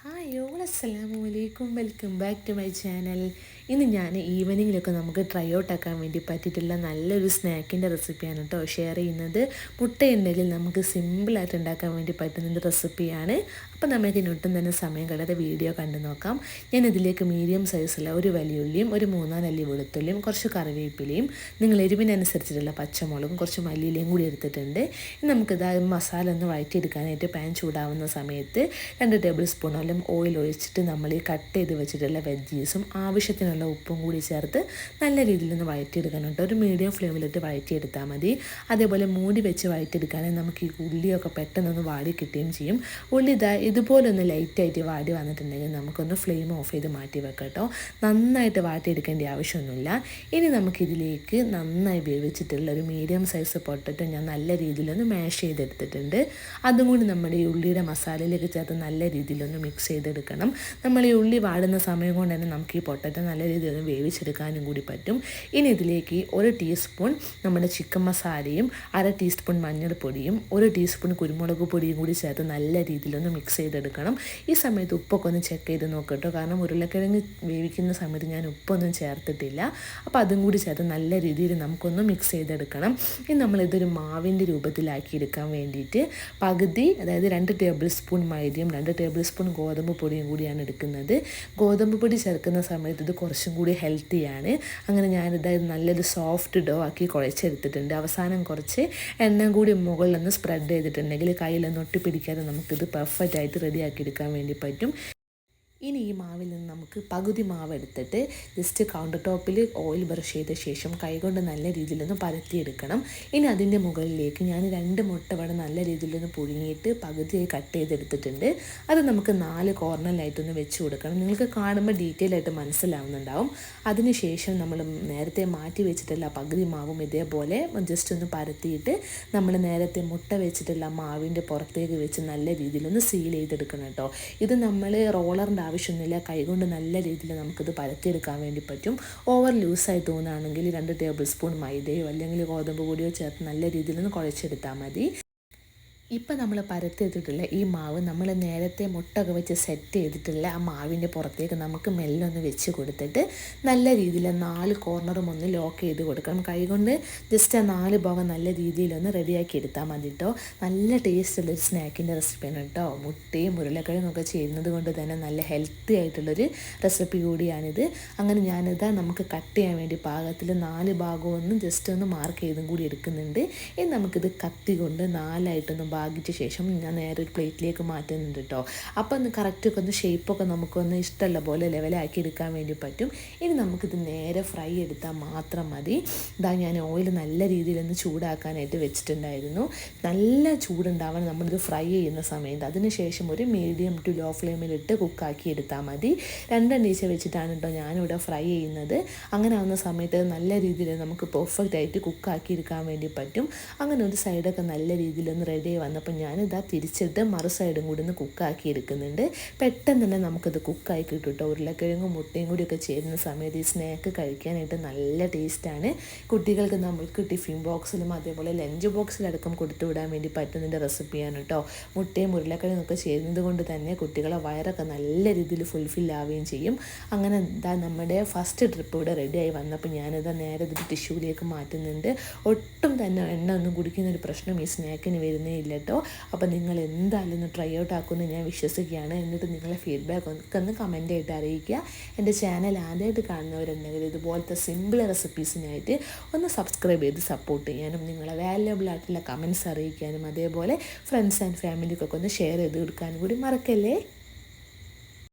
Hi all അസ്സലാമു അലൈക്കും welcome back to my channel ഇന്ന് ഞാൻ ഈവനിങ്ങിലൊക്കെ നമുക്ക് ട്രൈ ഔട്ട് ആക്കാൻ വേണ്ടി പറ്റിയിട്ടുള്ള നല്ലൊരു സ്നാക്കിന്റെ റെസിപ്പിയാണ് കേട്ടോ ഷെയർ ചെയ്യുന്നത്. മുട്ടയുണ്ടെങ്കിൽ നമുക്ക് സിമ്പിളായിട്ട് ഉണ്ടാക്കാൻ വേണ്ടി പറ്റുന്ന റെസിപ്പിയാണ് അപ്പോൾ നമുക്ക് ഇതിനൊട്ടും തന്നെ സമയം കളയാതെ വീഡിയോ കണ്ടു നോക്കാം. ഞാൻ ഇതിലേക്ക് മീഡിയം സൈസുള്ള ഒരു വലിയുള്ളിയും ഒരു മൂന്നാലല്ലി വെളുത്തുള്ളിയും കുറച്ച് കറിവേപ്പിലയും നിങ്ങൾ എരിവിനനുസരിച്ചിട്ടുള്ള പച്ചമുളകും കുറച്ച് മല്ലിയിലയും കൂടി എടുത്തിട്ടുണ്ട്. നമുക്കിത് മസാല ഒന്ന് വഴറ്റിയെടുക്കാനായിട്ട് പാൻ ചൂടാവുന്ന സമയത്ത് രണ്ട് ടേബിൾ സ്പൂണോളം ഓയിൽ ഒഴിച്ചിട്ട് നമ്മൾ ഈ കട്ട് ചെയ്ത് വെച്ചിട്ടുള്ള വെജീസും ആവശ്യത്തിനുള്ള ഉപ്പും കൂടി ചേർത്ത് നല്ല രീതിയിൽ ഒന്ന് വഴറ്റിയെടുക്കണം കേട്ടോ. ഒരു മീഡിയം ഫ്ലെയിമിലിട്ട് വഴറ്റിയെടുത്താൽ മതി. അതേപോലെ മൂടി വെച്ച് വഴറ്റിയെടുക്കാനും നമുക്ക് ഈ ഉള്ളിയൊക്കെ പെട്ടെന്നൊന്ന് വാടി കിട്ടുകയും ചെയ്യും. ഉള്ളി ഇതാ ഇതുപോലെ ഒന്ന് ലൈറ്റായിട്ട് വാടി വന്നിട്ടുണ്ടെങ്കിൽ നമുക്കൊന്ന് ഫ്ലെയിം ഓഫ് ചെയ്ത് മാറ്റി വെക്കാം കേട്ടോ. നന്നായിട്ട് വാട്ടിയെടുക്കേണ്ട ആവശ്യമൊന്നുമില്ല. ഇനി നമുക്കിതിലേക്ക് നന്നായി വേവിച്ചിട്ടുള്ള ഒരു മീഡിയം സൈസ് പൊട്ടറ്റോ ഞാൻ നല്ല രീതിയിലൊന്ന് മാഷ് ചെയ്തെടുത്തിട്ടുണ്ട്. അതും കൂടി നമ്മുടെ ഈ ഉള്ളിയുടെ മസാലയിലേക്ക് ചേർത്ത് നല്ല രീതിയിലൊന്ന് മിക്സ് ചെയ്തെടുക്കണം. നമ്മൾ ഈ ഉള്ളി വാടുന്ന സമയം കൊണ്ട് തന്നെ നമുക്ക് ഈ പൊട്ടറ്റ നല്ല ഒന്ന് വേവിച്ചെടുക്കാനും കൂടി പറ്റും. ഇനി ഇതിലേക്ക് ഒരു ടീസ്പൂൺ നമ്മുടെ ചിക്കൻ മസാലയും അര ടീസ്പൂൺ മഞ്ഞൾപ്പൊടിയും ഒരു ടീസ്പൂൺ കുരുമുളക് പൊടിയും കൂടി ചേർത്ത് നല്ല രീതിയിലൊന്ന് മിക്സ് ചെയ്തെടുക്കണം. ഈ സമയത്ത് ഉപ്പൊക്കെ ഒന്ന് ചെക്ക് ചെയ്ത് നോക്കട്ടോ. കാരണം ഉരുളക്കിഴങ്ങ് വേവിക്കുന്ന സമയത്ത് ഞാൻ ഉപ്പൊന്നും ചേർത്തിട്ടില്ല. അപ്പോൾ അതും കൂടി ചേർത്ത് നല്ല രീതിയിൽ നമുക്കൊന്ന് മിക്സ് ചെയ്തെടുക്കണം. ഇനി നമ്മളിതൊരു മാവിന്റെ രൂപത്തിലാക്കി എടുക്കാൻ വേണ്ടിയിട്ട് പകുതി അതായത് രണ്ട് ടേബിൾ സ്പൂൺ മൈദയും രണ്ട് ടേബിൾ സ്പൂൺ ഗോതമ്പ് പൊടിയും കൂടിയാണ് എടുക്കുന്നത്. ഗോതമ്പ് പൊടി ചേർക്കുന്ന സമയത്ത് ഇത് കുറച്ചും കൂടി ഹെൽത്തിയാണ് അങ്ങനെ ഞാനിതായത് നല്ലൊരു സോഫ്റ്റ് ഡോ ആക്കി കുഴച്ചെടുത്തിട്ടുണ്ട്. അവസാനം കുറച്ച് എണ്ണ കൂടി മുകളിൽ നിന്ന് സ്പ്രെഡ് ചെയ്തിട്ടുണ്ടെങ്കിൽ കയ്യിലൊന്ന് ഒട്ടിപ്പിടിക്കാതെ നമുക്കിത് പെർഫെക്റ്റ് ആയിട്ട് റെഡിയാക്കി എടുക്കാൻ വേണ്ടി പറ്റും. ഇനി ഈ മാവിൽ നിന്ന് നമുക്ക് പകുതി മാവ് എടുത്തിട്ട് ജസ്റ്റ് കൗണ്ടർ ടോപ്പിൽ ഓയിൽ ബ്രഷ് ചെയ്ത ശേഷം കൈകൊണ്ട് നല്ല രീതിയിലൊന്ന് പരത്തിയെടുക്കണം. ഇനി അതിന്റെ മുകളിലേക്ക് ഞാൻ രണ്ട് മുട്ട വട നല്ല രീതിയിലൊന്ന് പുഴുങ്ങിയിട്ട് പകുതിയായി കട്ട് ചെയ്തെടുത്തിട്ടുണ്ട്. അത് നമുക്ക് നാല് കോർണറിലായിട്ടൊന്ന് വെച്ച് കൊടുക്കണം. നിങ്ങൾക്ക് കാണുമ്പോൾ ഡീറ്റെയിൽ ആയിട്ട് മനസ്സിലാവുന്നുണ്ടാവും. അതിനുശേഷം നമ്മൾ നേരത്തെ മാറ്റി വെച്ചിട്ടുള്ള പകുതി മാവും ഇതേപോലെ ജസ്റ്റ് ഒന്ന് പരത്തിയിട്ട് നമ്മൾ നേരത്തെ മുട്ട വെച്ചിട്ടുള്ള മാവിന്റെ പുറത്തേക്ക് വെച്ച് നല്ല രീതിയിലൊന്ന് സീൽ ചെയ്തെടുക്കണം കേട്ടോ. ഇത് നമ്മൾ റോളറിന്റെ ആവശ്യമൊന്നുമില്ല. കൈകൊണ്ട് നല്ല രീതിയിൽ നമുക്കിത് പരത്തിയെടുക്കാൻ വേണ്ടി പറ്റും. ഓവർ ലൂസായി തോന്നുകയാണെങ്കിൽ രണ്ട് ടേബിൾ സ്പൂൺ മൈദയോ അല്ലെങ്കിൽ ഗോതമ്പ് പൊടിയോ ചേർത്ത് നല്ല രീതിയിൽ ഒന്ന് കുഴച്ചെടുത്താൽ മതി. ഇപ്പം നമ്മൾ പരത്തിയെടുത്തിട്ടുള്ള ഈ മാവ് നമ്മൾ നേരത്തെ മുട്ടൊക്കെ വെച്ച് സെറ്റ് ചെയ്തിട്ടുള്ള ആ മാവിന്റെ പുറത്തേക്ക് നമുക്ക് മെല്ലൊന്ന് വെച്ച് കൊടുത്തിട്ട് നല്ല രീതിയിൽ നാല് കോർണറും ഒന്ന് ലോക്ക് ചെയ്ത് കൊടുക്കണം. കൈകൊണ്ട് ജസ്റ്റ് ആ നാല് ഭാഗം നല്ല രീതിയിലൊന്ന് റെഡിയാക്കി എടുത്താൽ മതി കേട്ടോ നല്ല ടേസ്റ്റുള്ള ഒരു സ്നാക്കിന്റെ റെസിപ്പിയാണ് കേട്ടോ മുട്ടയും ഉരുളക്കിഴങ്ങും ഒക്കെ ചെയ്യുന്നത് കൊണ്ട് തന്നെ നല്ല ഹെൽത്തി ആയിട്ടുള്ളൊരു റെസിപ്പി കൂടിയാണിത്. അങ്ങനെ ഞാനിതാ നമുക്ക് കട്ട് ചെയ്യാൻ വേണ്ടി പാകത്തിൽ നാല് ഭാഗവും ഒന്ന് ജസ്റ്റ് ഒന്ന് മാർക്ക് ചെയ്തും കൂടി എടുക്കുന്നുണ്ട്. ഇനി നമുക്കിത് കത്തി കൊണ്ട് നാലായിട്ടൊന്ന് ഭാഗിച്ച ശേഷം ഞാൻ നേരെ ഒരു പ്ലേറ്റിലേക്ക് മാറ്റുന്നുണ്ട് കേട്ടോ. അപ്പോൾ ഒന്ന് കറക്റ്റൊക്കെ ഒന്ന് ഷേപ്പൊക്കെ നമുക്കൊന്ന് ഇഷ്ടമുള്ള പോലെ ലെവലാക്കി എടുക്കാൻ വേണ്ടി പറ്റും. ഇനി നമുക്കിത് നേരെ ഫ്രൈ എടുത്താൽ മാത്രം മതി. ഇതാ ഞാൻ ഓയിൽ നല്ല രീതിയിലൊന്ന് ചൂടാക്കാനായിട്ട് വെച്ചിട്ടുണ്ടായിരുന്നു. നല്ല ചൂടുണ്ടാവാൻ നമ്മളിത് ഫ്രൈ ചെയ്യുന്ന സമയത്ത് അതിനുശേഷം ഒരു മീഡിയം ടു ലോ ഫ്ലെയിമിലിട്ട് കുക്കാക്കി എടുത്താൽ മതി. രണ്ടെണ്ണീച്ച വെച്ചിട്ടാണ് കേട്ടോ ഞാനിവിടെ ഫ്രൈ ചെയ്യുന്നത്. അങ്ങനെ ആവുന്ന സമയത്ത് നല്ല രീതിയിൽ നമുക്ക് പെർഫെക്റ്റ് ആയിട്ട് കുക്കാക്കി എടുക്കാൻ വേണ്ടി പറ്റും. അങ്ങനെ ഒരു സൈഡൊക്കെ നല്ല രീതിയിലൊന്ന് റെഡി വന്നപ്പോൾ ഞാനിതാ തിരിച്ചിട്ട് മറു സൈഡും കൂടി ഒന്ന് കുക്കാക്കി എടുക്കുന്നുണ്ട്. പെട്ടെന്ന് തന്നെ നമുക്കത് കുക്കായി കിട്ടും കേട്ടോ. ഉരുളക്കിഴങ്ങും മുട്ടയും കൂടിയൊക്കെ ചേരുന്ന സമയത്ത് ഈ സ്നാക്ക് കഴിക്കാനായിട്ട് നല്ല ടേസ്റ്റാണ് കുട്ടികൾക്ക് നമ്മൾക്ക് ടിഫിൻ ബോക്സിലും അതേപോലെ ലഞ്ച് ബോക്സിലടക്കം കൊടുത്തു വിടാൻ വേണ്ടി പറ്റുന്നതിന്റെ റെസിപ്പിയാണ് കേട്ടോ. മുട്ടയും ഉരുളക്കിഴങ്ങും ഒക്കെ ചേരുന്നത് കൊണ്ട് തന്നെ കുട്ടികളെ വയറൊക്കെ നല്ല രീതിയിൽ ഫുൾഫിൽ ആവുകയും ചെയ്യും. അങ്ങനെ എന്താ നമ്മുടെ ഫസ്റ്റ് ട്രിപ്പ് ഇവിടെ റെഡിയായി വന്നപ്പോൾ ഞാനിതാ നേരെ ഇത് ടിഷ്യൂലേക്ക് മാറ്റുന്നുണ്ട്. ഒട്ടും തന്നെ എണ്ണ ഒന്നും കുടിക്കുന്ന ഒരു പ്രശ്നം ഈ സ്നാക്കിന് വരുന്നേ ഇല്ല കേട്ടോ. അപ്പോൾ നിങ്ങൾ എന്തായാലും ഒന്ന് ട്രൈ ഔട്ട് ആക്കുമെന്ന് ഞാൻ വിശ്വസിക്കുകയാണ്. എന്നിട്ട് നിങ്ങളെ ഫീഡ്ബാക്ക് ഒക്കെ ഒന്ന് കമന്റ് ആയിട്ട് അറിയിക്കുക. എന്റെ ചാനൽ ആദ്യമായിട്ട് കാണുന്നവരുണ്ടെങ്കിൽ ഇതുപോലത്തെ സിമ്പിൾ റെസിപ്പീസിനായിട്ട് ഒന്ന് സബ്സ്ക്രൈബ് ചെയ്ത് സപ്പോർട്ട് ചെയ്യാനും നിങ്ങളെ വാല്യബിൾ ആയിട്ടുള്ള കമൻസ് അറിയിക്കാനും അതേപോലെ ഫ്രണ്ട്സ് ആൻഡ് ഫാമിലിക്കൊക്കെ ഒന്ന് ഷെയർ ചെയ്ത് കൊടുക്കാനും കൂടി മറക്കല്ലേ?